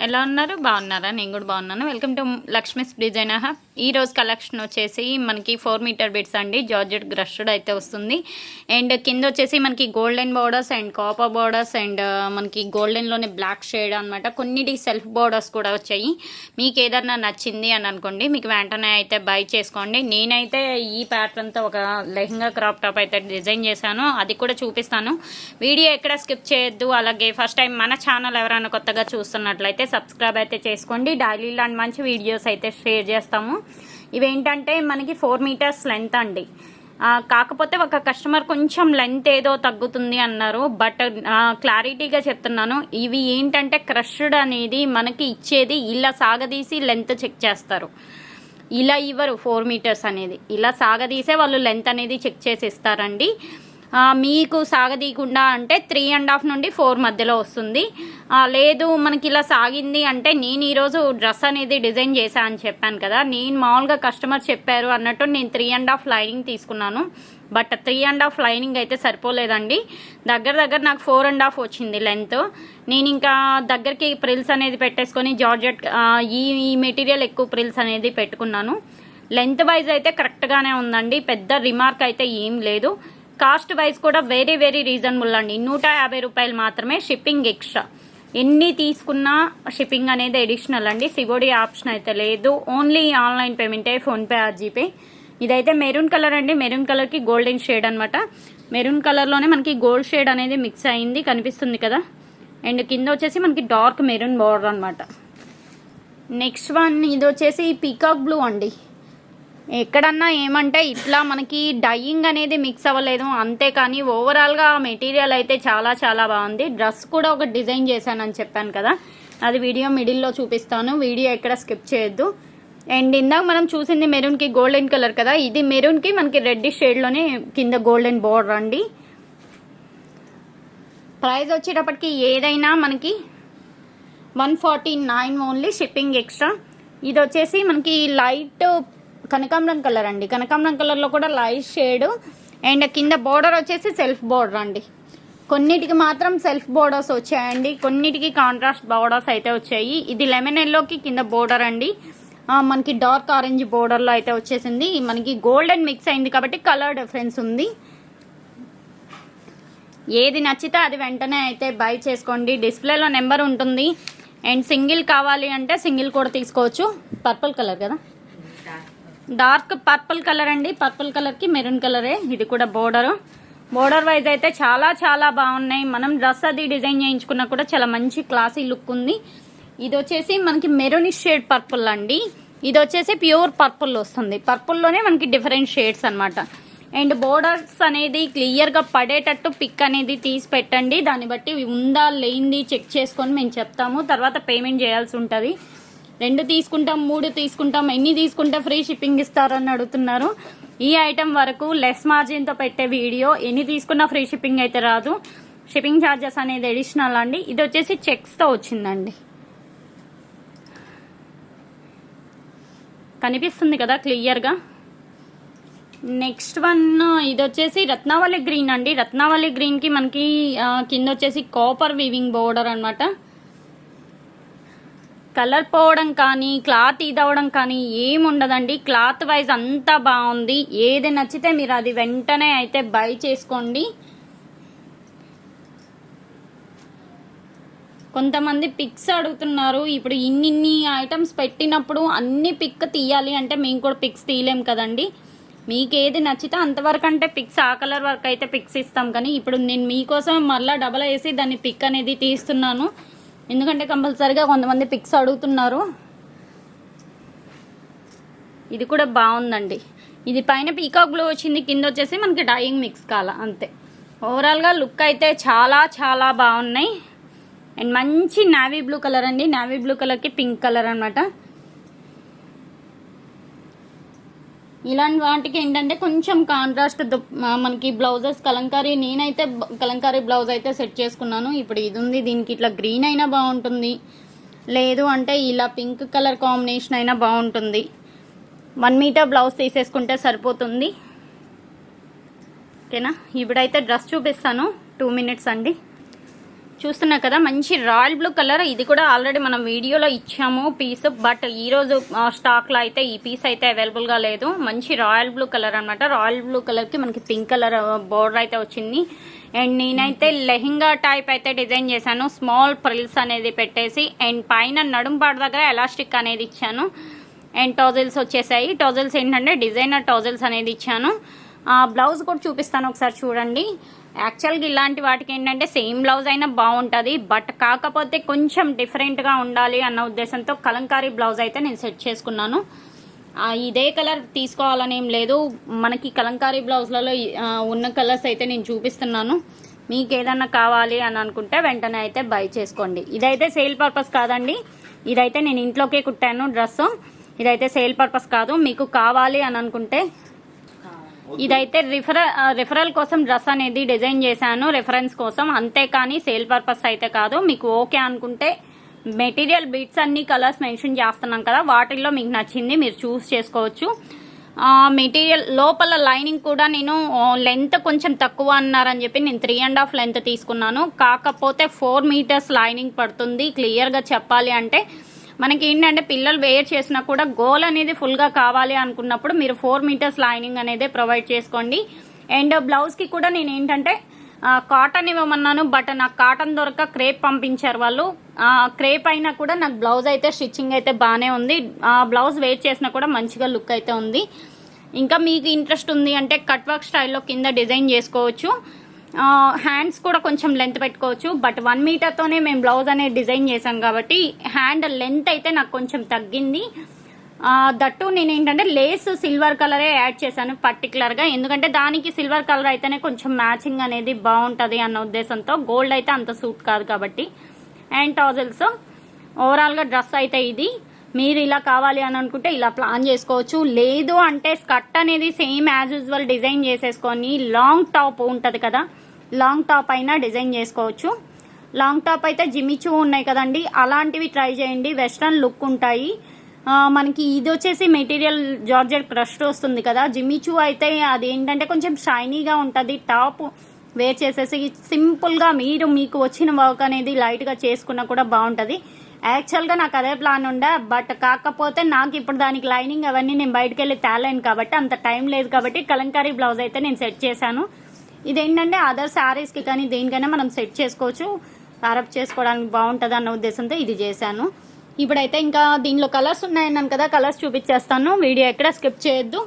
ఎలా ఉన్నారు? బాగున్నారా? నేను కూడా బాగున్నాను. Welcome to Lakshmi's design hub ఈ రోజు కలెక్షన్ వచ్చేసి మనకి ఫోర్ మీటర్ బిట్స్ అండి. జార్జెట్ గ్రష్డ్ అయితే వస్తుంది. అండ్ కింద వచ్చేసి మనకి golden borders and copper borders and మనకి గోల్డెన్లోనే బ్లాక్ షేడ్ అనమాట కొన్నిటి సెల్ఫ్ బోర్డర్స్ కూడా వచ్చాయి. మీకు ఏదన్నా నచ్చింది అని అనుకోండి మీకు వెంటనే అయితే బై చేసుకోండి. నేనైతే ఈ ప్యాటర్న్తో ఒక లెహంగా క్రాప్ టాప్ అయితే డిజైన్ చేశాను. అది కూడా చూపిస్తాను. వీడియో ఎక్కడ స్కిప్ చేయొద్దు. అలాగే ఫస్ట్ టైం మన ఛానల్ ఎవరైనా కొత్తగా చూస్తున్నట్లయితే సబ్స్క్రైబ్ అయితే చేసుకోండి. డైలీ ఇలాంటి మంచి వీడియోస్ అయితే షేర్ చేస్తాము. ఇవేంటంటే మనకి ఫోర్ మీటర్స్ లెంత్ అండి. కాకపోతే ఒక కస్టమర్ కొంచెం లెంత్ ఏదో తగ్గుతుంది అన్నారు బట్ క్లారిటీగా చెప్తున్నాను. ఇవి ఏంటంటే క్రష్డ్ అనేది మనకి ఇచ్చేది ఇలా సాగదీసి లెంత్ చెక్ చేస్తారు. ఇలా ఇవ్వరు ఫోర్ మీటర్స్ అనేది. ఇలా సాగదీసే వాళ్ళు లెంత్ అనేది చెక్ చేసి ఇస్తారండి. మీకు సాగదీయకుండా అంటే త్రీ అండ్ హాఫ్ నుండి ఫోర్ మధ్యలో వస్తుంది. లేదు మనకి ఇలా సాగింది అంటే నేను ఈరోజు డ్రెస్ అనేది డిజైన్ చేశా అని చెప్పాను కదా. నేను మామూలుగా కస్టమర్ చెప్పారు అన్నట్టు నేను త్రీ అండ్ హాఫ్ లైనింగ్ తీసుకున్నాను. But three and half lining అయితే సరిపోలేదండి. దగ్గర దగ్గర నాకు ఫోర్ అండ్ హాఫ్ వచ్చింది లెంత్ నేను ఇంకా దగ్గరికి ప్రిల్స్ అనేది పెట్టేసుకొని జార్జెట్ ఈ ఈ మెటీరియల్ ఎక్కువ ప్రిల్స్ అనేది పెట్టుకున్నాను. లెంత్ వైజ్ అయితే కరెక్ట్గానే ఉందండి. పెద్ద రిమార్క్ అయితే ఏం లేదు. కాస్ట్ వైజ్ కూడా వెరీ వెరీ రీజనబుల్ అండి. నూట యాభై రూపాయలు మాత్రమే షిప్పింగ్ ఎక్స్ట్రా. ఎన్ని తీసుకున్నా షిప్పింగ్ అనేది ఎడిషనల్ అండి. సివోడి ఆప్షన్ అయితే లేదు. ఓన్లీ ఆన్లైన్ పేమెంటే ఫోన్పే ఆర్ జీపే ఇదైతే మెరూన్ కలర్ అండి. మెరూన్ కలర్కి గోల్డెన్ షేడ్ అనమాట మెరూన్ కలర్లోనే మనకి గోల్డ్ షేడ్ అనేది మిక్స్ అయింది కనిపిస్తుంది కదా. అండ్ కింద వచ్చేసి మనకి డార్క్ మెరూన్ బార్డర్ అనమాట నెక్స్ట్ వన్ ఇది వచ్చేసి పీకాక్ బ్లూ అండి. ఎక్కడన్నా ఏమంటే ఇట్లా మనకి డయింగ్ అనేది మిక్స్ అవ్వలేదు. అంతేకాని ఓవరాల్గా మెటీరియల్ అయితే చాలా చాలా బాగుంది. డ్రెస్ కూడా ఒక డిజైన్ చేశానని చెప్పాను కదా. అది వీడియో మిడిల్లో చూపిస్తాను. వీడియో ఎక్కడ స్కిప్ చేయొద్దు. అండ్ ఇందాక మనం చూసింది మెరూన్కి గోల్డెన్ కలర్ కదా. ఇది మెరూన్కి మనకి రెడ్ షేడ్లోనే కింద గోల్డెన్ బోర్డర్ అండి ప్రైస్ వచ్చేటప్పటికి ఏదైనా మనకి one forty nine only shipping extra. ఇది వచ్చేసి మనకి లైట్ కనకాంబరం కలర్ అండి. కనకాంబరం కలర్లో కూడా లైట్ షేడ్ అండ్ కింద బోర్డర్ వచ్చేసి సెల్ఫ్ బోర్డర్ అండి. కొన్నిటికి మాత్రం సెల్ఫ్ బోర్డర్స్ వచ్చాయండి. కొన్నిటికి కాంట్రాస్ట్ బోర్డర్స్ అయితే వచ్చాయి. ఇది లెమన్ ఎల్లోకి కింద బోర్డర్ అండి. మనకి డార్క్ ఆరెంజ్ బోర్డర్లో అయితే వచ్చేసింది. మనకి గోల్డెన్ మిక్స్ అయింది కాబట్టి కలర్ డిఫరెన్స్ ఉంది. ఏది నచ్చితే అది వెంటనే అయితే బై చేసుకోండి. డిస్ప్లేలో నెంబర్ ఉంటుంది. అండ్ సింగిల్ కావాలి అంటే సింగిల్ కూడా తీసుకోవచ్చు. పర్పుల్ కలర్ కదా? డార్క్ పర్పుల్ కలర్ అండి. పర్పుల్ కలర్కి మెరూన్ కలరే. ఇది కూడా బోర్డర్. బోర్డర్ వైజ్ అయితే చాలా చాలా బాగున్నాయి. మనం డ్రెస్ అది డిజైన్ చేయించుకున్నా కూడా చాలా మంచి క్లాసీ లుక్ ఉంది. ఇది వచ్చేసి మనకి మెరూనిష్ షేడ్ పర్పుల్ అండి. ఇది వచ్చేసి ప్యూర్ పర్పుల్ వస్తుంది. పర్పుల్లోనే మనకి డిఫరెంట్ షేడ్స్ అనమాట అండ్ బోర్డర్స్ అనేది క్లియర్గా పడేటట్టు పిక్ అనేది తీసి పెట్టండి. దాన్ని బట్టి ఉందా లేనిది చెక్ చేసుకొని మేము చెప్తాము. తర్వాత పేమెంట్ చేయాల్సి ఉంటుంది. రెండు తీసుకుంటాం మూడు తీసుకుంటాం ఎన్ని తీసుకుంటే ఫ్రీ షిప్పింగ్ ఇస్తారని అడుగుతున్నారు. ఈ ఐటెం వరకు లెస్ మార్జిన్తో పెట్టే వీడియో ఎన్ని తీసుకున్నా ఫ్రీ షిప్పింగ్ అయితే రాదు. షిప్పింగ్ ఛార్జెస్ అనేది అడిషనల్ అండి. ఇది వచ్చేసి చెక్స్తో వచ్చిందండి. కనిపిస్తుంది కదా క్లియర్గా నెక్స్ట్ వన్ ఇది వచ్చేసి రత్నావళి గ్రీన్ అండి. రత్నావళి గ్రీన్కి మనకి కింద వచ్చేసి కాపర్ వీవింగ్ బోర్డర్ అన్నమాట. కలర్ పోవడం కానీ క్లాత్ ఇదవడం కానీ ఏం ఉండదండి క్లాత్ వైజ్ అంతా బాగుంది ఏది నచ్చితే మీరు అది వెంటనే అయితే బై చేసుకోండి. కొంతమంది పిక్స్ అడుగుతున్నారు. ఇప్పుడు ఇన్నిన్ని ఐటమ్స్ పెట్టినప్పుడు అన్ని పిక్ తీయాలి అంటే మేము కూడా పిక్స్ తీయలేం కదండి. మీకు ఏది నచ్చితే అంతవరకు అంటే పిక్స్ ఆ కలర్ వరకు అయితే పిక్స్ ఇస్తాం. కానీ ఇప్పుడు నేను మీకోసం మళ్ళీ డబల్ వేసి దాన్ని పిక్ అనేది తీస్తున్నాను. ఎందుకంటే కంపల్సరీగా కొంతమంది పిక్స్ అడుగుతున్నారు. ఇది కూడా బాగుందండి. ఇది పైన పీకాక్ బ్లూ వచ్చింది కింద వచ్చేసి మనకి డైయింగ్ మిక్స్ కాల అంతే. ఓవరాల్గా లుక్ అయితే చాలా చాలా బాగున్నాయి. అండ్ మంచి నావీ బ్లూ కలర్ అండి. నావీ బ్లూ కలర్కి పింక్ కలర్ అనమాట ఇలాంటి వాటికి ఏంటంటే కొంచెం కాంట్రాస్ట్ మనకి బ్లౌజెస్ కలంకారీ నేనైతే కలంకారీ బ్లౌజ్ అయితే సెట్ చేసుకున్నాను. ఇప్పుడు ఇది ఉంది దీనికి ఇట్లా గ్రీన్ అయినా బాగుంటుంది. లేదు అంటే ఇలా పింక్ కలర్ కాంబినేషన్ అయినా బాగుంటుంది. వన్ మీటర్ బ్లౌజ్ తీసేసుకుంటే సరిపోతుంది. ఓకేనా? ఇప్పుడైతే డ్రెస్ చూపిస్తాను. టూ మినిట్స్ అండి. చూస్తున్నా కదా మంచి రాయల్ బ్లూ కలర్. ఇది కూడా ఆల్రెడీ మనం వీడియోలో ఇచ్చాము పీస్. బట్ ఈరోజు స్టాక్లో అయితే ఈ పీస్ అయితే అవైలబుల్గా లేదు. మంచి రాయల్ బ్లూ కలర్ అనమాట రాయల్ బ్లూ కలర్కి మనకి పింక్ కలర్ బోర్డర్ అయితే వచ్చింది. అండ్ నేనైతే లెహింగా టైప్ అయితే డిజైన్ చేశాను. స్మాల్ ప్రిల్స్ అనేది పెట్టేసి అండ్ పైన నడుంపాడు దగ్గర ఎలాస్టిక్ అనేది ఇచ్చాను. అండ్ టోజల్స్ వచ్చేసాయి. టోజల్స్ ఏంటంటే డిజైనర్ టోజల్స్ అనేది ఇచ్చాను. బ్లౌజ్ కూడా చూపిస్తాను ఒకసారి చూడండి. యాక్చువల్గా ఇలాంటి వాటికి ఏంటంటే సేమ్ బ్లౌజ్ అయినా బాగుంటుంది బట్ కాకపోతే కొంచెం డిఫరెంట్గా ఉండాలి అన్న ఉద్దేశంతో కలంకారీ బ్లౌజ్ అయితే నేను సెట్ చేసుకున్నాను. ఇదే కలర్ తీసుకోవాలని ఏం లేదు. మనకి కలంకారీ బ్లౌజ్లలో ఉన్న కలర్స్ అయితే నేను చూపిస్తున్నాను. మీకు ఏదన్నా కావాలి అని అనుకుంటే వెంటనే అయితే బై చేసుకోండి. ఇదైతే సేల్ పర్పస్ కాదండి. ఇదైతే నేను ఇంట్లోకే కుట్టాను డ్రెస్ ఇదైతే సేల్ పర్పస్ కాదు. మీకు కావాలి అని అనుకుంటే ఇదైతే రిఫరల్ రిఫరల్ కోసం డ్రెస్ అనేది డిజైన్ చేశాను. రిఫరెన్స్ కోసం. అంతేకాని సేల్ పర్పస్ అయితే కాదు. మీకు ఓకే అనుకుంటే మెటీరియల్ బిట్స్ అన్ని కలర్స్ మెన్షన్ చేస్తున్నాం కదా వాటిల్లో మీకు నచ్చింది మీరు చూస్ చేసుకోవచ్చు. మెటీరియల్ లోపల లైనింగ్ కూడా నేను లెంత్ కొంచెం తక్కువ అన్నారని చెప్పి నేను త్రీ అండ్ హాఫ్ లెంత్ తీసుకున్నాను. కాకపోతే ఫోర్ మీటర్స్ లైనింగ్ పడుతుంది. క్లియర్గా చెప్పాలి అంటే మనకి ఏంటంటే పిల్లలు వేర్ చేసినా కూడా గోల్ అనేది ఫుల్గా కావాలి అనుకున్నప్పుడు మీరు ఫోర్ మీటర్స్ లైనింగ్ అనేది ప్రొవైడ్ చేసుకోండి. అండ్ బ్లౌజ్కి కూడా నేను ఏంటంటే కాటన్ ఇవ్వమన్నాను బట్ నాకు కాటన్ దొరక క్రేప్ పంపించారు వాళ్ళు. ఆ, క్రేప్ అయినా కూడా నాకు బ్లౌజ్ అయితే స్టిచ్చింగ్ అయితే బాగానే ఉంది. ఆ, బ్లౌజ్ వేర్ చేసినా కూడా మంచిగా లుక్ అయితే ఉంది. ఇంకా మీకు ఇంట్రెస్ట్ ఉంది అంటే కట్ వర్క్ స్టైల్లో కింద డిజైన్ చేసుకోవచ్చు. హ్యాండ్స్ కూడా కొంచెం లెంత్ పెట్టుకోవచ్చు బట్ వన్ మీటర్తోనే మేము బ్లౌజ్ అనేది డిజైన్ చేశాం కాబట్టి హ్యాండ్ లెంత్ అయితే నాకు కొంచెం తగ్గింది. దట్టు నేను ఏంటంటే లేస్ సిల్వర్ కలరే యాడ్ చేశాను పర్టికులర్గా ఎందుకంటే దానికి సిల్వర్ కలర్ అయితేనే కొంచెం మ్యాచింగ్ అనేది బాగుంటుంది అన్న ఉద్దేశంతో గోల్డ్ అయితే అంత సూట్ కాదు కాబట్టి. అండ్ టాజిల్స్ ఓవరాల్గా డ్రెస్ అయితే ఇది. మీరు ఇలా కావాలి అని అనుకుంటే ఇలా ప్లాన్ చేసుకోవచ్చు. లేదు అంటే స్కర్ట్ అనేది సేమ్ యాజ్ యూజువల్ డిజైన్ చేసేసుకొని లాంగ్ టాప్ ఉంటుంది కదా లాంగ్ టాప్ అయినా డిజైన్ చేసుకోవచ్చు. లాంగ్ టాప్ అయితే జిమిచూ ఉన్నాయి కదండి అలాంటివి ట్రై చేయండి. వెస్ట్రన్ లుక్ ఉంటాయి. మనకి ఇది వచ్చేసి మెటీరియల్ జార్జెట్ క్రష్డ్ వస్తుంది కదా. జిమిచూ అయితే అది ఏంటంటే కొంచెం షైనీగా ఉంటుంది. టాప్ వేర్ చేసేసి సింపుల్గా మీరు మీకు వచ్చిన వర్క్ అనేది లైట్గా చేసుకున్నా కూడా బాగుంటుంది. యాక్చువల్గా నాకు అదే ప్లాన్ ఉండే బట్ కాకపోతే నాకు ఇప్పుడు దానికి లైనింగ్ అవన్నీ నేను బయటకు వెళ్ళి తేలేను కాబట్టి అంత టైం లేదు కాబట్టి కలంకారీ బ్లౌజ్ అయితే నేను సెట్ చేశాను. ఇదేంటంటే అదర్ శారీస్కి కానీ దేనికైనా మనం సెట్ చేసుకోవచ్చు. అరప్ చేసుకోవడానికి బాగుంటుంది అన్న ఉద్దేశంతో ఇది చేశాను. ఇప్పుడైతే ఇంకా దీనిలో కలర్స్ ఉన్నాయన్నాను కదా కలర్స్ చూపించేస్తాను. వీడియో ఎక్కడ స్కిప్ చేయొద్దు.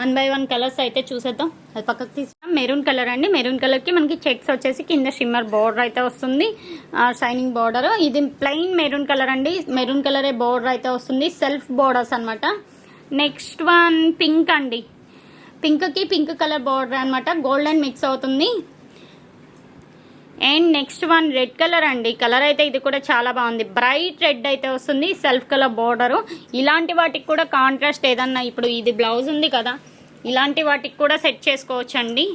వన్ బై వన్ కలర్స్ అయితే చూసేద్దాం. అది పక్కకు తీసుకున్నాం మెరూన్ కలర్ అండి. మెరూన్ కలర్కి మనకి చెక్స్ వచ్చేసి కింద షిమ్మర్ బార్డర్ అయితే వస్తుంది. షైనింగ్ బార్డర్ ఇది ప్లెయిన్ మెరూన్ కలర్ అండి. మెరూన్ కలరే బార్డర్ అయితే వస్తుంది. సెల్ఫ్ బార్డర్స్ అనమాట నెక్స్ట్ వన్ పింక్ అండి. పింక్కి పింక్ కలర్ బార్డర్ అనమాట గోల్డెన్ మిక్స్ అవుతుంది. And next one red colour అండి. కలర్ అయితే ఇది కూడా చాలా బాగుంది. బ్రైట్ రెడ్ అయితే వస్తుంది సెల్ఫ్ కలర్ బార్డర్. ఇలాంటి వాటికి కూడా కాంట్రాస్ట్ ఏదన్నా ఇప్పుడు ఇది బ్లౌజ్ ఉంది కదా ఇలాంటి వాటికి కూడా సెట్ చేసుకోవచ్చండి.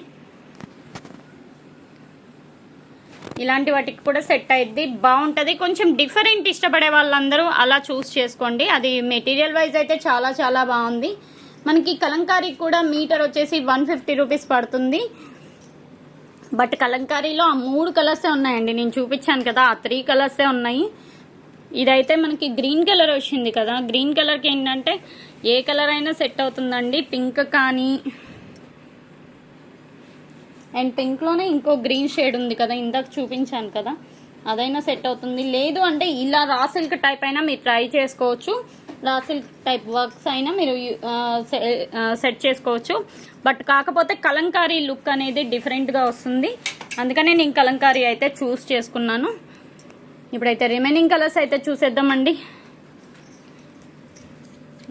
ఇలాంటి వాటికి కూడా సెట్ అయ్యిద్ది బాగుంటుంది. కొంచెం డిఫరెంట్ ఇష్టపడే వాళ్ళందరూ అలా చూస్ చేసుకోండి. అది మెటీరియల్ వైజ్ అయితే చాలా చాలా బాగుంది. మనకి కలంకారీ కూడా మీటర్ వచ్చేసి వన్ ఫిఫ్టీ రూపీస్ పడుతుంది. బట్ కలంకారీలో ఆ మూడు కలర్సే ఉన్నాయండి. నేను చూపించాను కదా ఆ త్రీ కలర్సే ఉన్నాయి. ఇదైతే మనకి గ్రీన్ కలర్ వచ్చింది కదా. గ్రీన్ కలర్కి ఏంటంటే ఏ కలర్ అయినా సెట్ అవుతుందండి. పింక్ కానీ అండ్ పింక్లోనే ఇంకో గ్రీన్ షేడ్ ఉంది కదా ఇందాక చూపించాను కదా. అదైనా సెట్ అవుతుంది. లేదు అంటే ఇలా రా సిల్క్ టైప్ అయినా మీరు ట్రై చేసుకోవచ్చు. రా సిల్క్ టైప్ వర్క్స్ అయినా మీరు సెట్ చేసుకోవచ్చు. బట్ కాకపోతే కలంకారీ లుక్ అనేది డిఫరెంట్గా వస్తుంది. అందుకనే నేను కలంకారీ అయితే చూస్ చేసుకున్నాను. ఇప్పుడైతే రిమైనింగ్ కలర్స్ అయితే చూసేద్దామండి.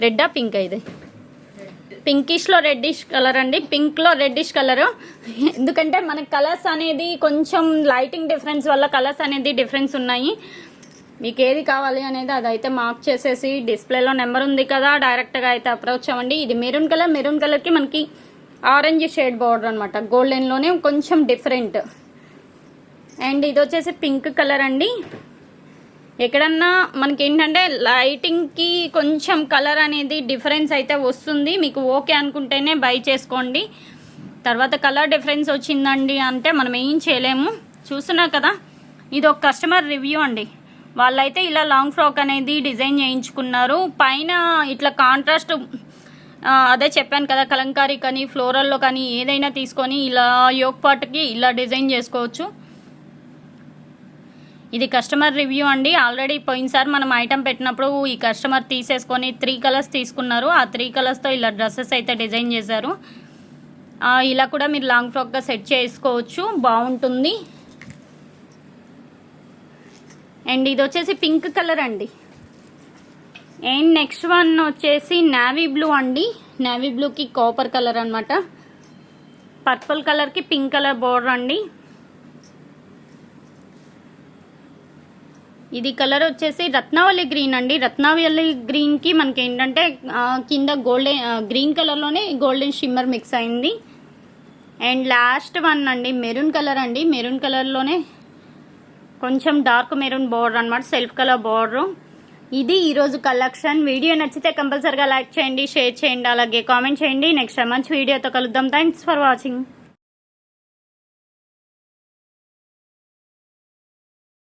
రెడ్డా పింక్ ఇది? పింకిష్లో రెడ్డిష్ కలర్ అండి. పింక్లో రెడ్డిష్ కలర్ ఎందుకంటే మన కలర్స్ అనేది కొంచెం లైటింగ్ డిఫరెన్స్ వల్ల కలర్స్ అనేది డిఫరెన్స్ ఉన్నాయి. మీకు ఏది కావాలి అనేది అదైతే మార్క్ చేసేసి డిస్ప్లేలో నెంబర్ ఉంది కదా డైరెక్ట్గా అయితే అప్రోచ్ అవ్వండి. ఇది మెరూన్ కలర్ మెరూన్ కలర్కి మనకి ఆరెంజ్ షేడ్ బార్డర్ అనమాట గోల్డెన్లోనే కొంచెం డిఫరెంట్ అండ్ ఇది వచ్చేసి పింక్ కలర్ అండి. ఎక్కడన్నా మనకి ఏంటంటే లైటింగ్కి కొంచెం కలర్ అనేది డిఫరెన్స్ అయితే వస్తుంది. మీకు ఓకే అనుకుంటేనే బై చేసుకోండి. తర్వాత కలర్ డిఫరెన్స్ వచ్చిందండి అంటే మనం ఏం చేయలేము. చూస్తున్నా కదా ఇది ఒక కస్టమర్ రివ్యూ అండి. వాళ్ళైతే ఇలా లాంగ్ ఫ్రాక్ అనేది డిజైన్ చేయించుకున్నారు. పైన ఇట్లా కాంట్రాస్ట్ అదే చెప్పాను కదా కలంకారీ కానీ ఫ్లోరల్లో కానీ ఏదైనా తీసుకొని ఇలా యోగ్ పార్ట్కి ఇలా డిజైన్ చేసుకోవచ్చు. ఇది కస్టమర్ రివ్యూ అండి. ఆల్రెడీ పోయినసారి మనం ఐటమ్ పెట్టినప్పుడు ఈ కస్టమర్ తీసేసుకొని త్రీ కలర్స్ తీసుకున్నారు. ఆ త్రీ కలర్స్తో ఇలా డ్రెస్సెస్ అయితే డిజైన్ చేశారు. ఇలా కూడా మీరు లాంగ్ ఫ్రాక్గా సెట్ చేసుకోవచ్చు. బాగుంటుంది. అండ్ ఇది వచ్చేసి పింక్ కలర్ అండి. అండ్ నెక్స్ట్ వన్ వచ్చేసి నావీ బ్లూ అండి. నావీ బ్లూకి కాపర్ కలర్ అనమాట పర్పుల్ కలర్కి పింక్ కలర్ బోర్డర్ అండి. ఇది కలర్ వచ్చేసి రత్నావళి గ్రీన్ అండి. రత్నావళి గ్రీన్కి మనకి ఏంటంటే కింద గోల్డెన్ గ్రీన్ కలర్లోనే గోల్డెన్ షిమ్మర్ మిక్స్ అయింది. అండ్ లాస్ట్ వన్ అండి మెరూన్ కలర్ అండి. మెరూన్ కలర్లోనే కొంచెం డార్క్ మెరూన్ బోర్డర్ అనమాట సెల్ఫ్ కలర్ బోర్డర్. ఇది ఈరోజు కలెక్షన్. వీడియో నచ్చితే కంపల్సరిగా లైక్ చేయండి షేర్ చేయండి అలాగే కామెంట్ చేయండి. నెక్స్ట్ మంచి వీడియోతో కలుద్దాం. Thanks for watching.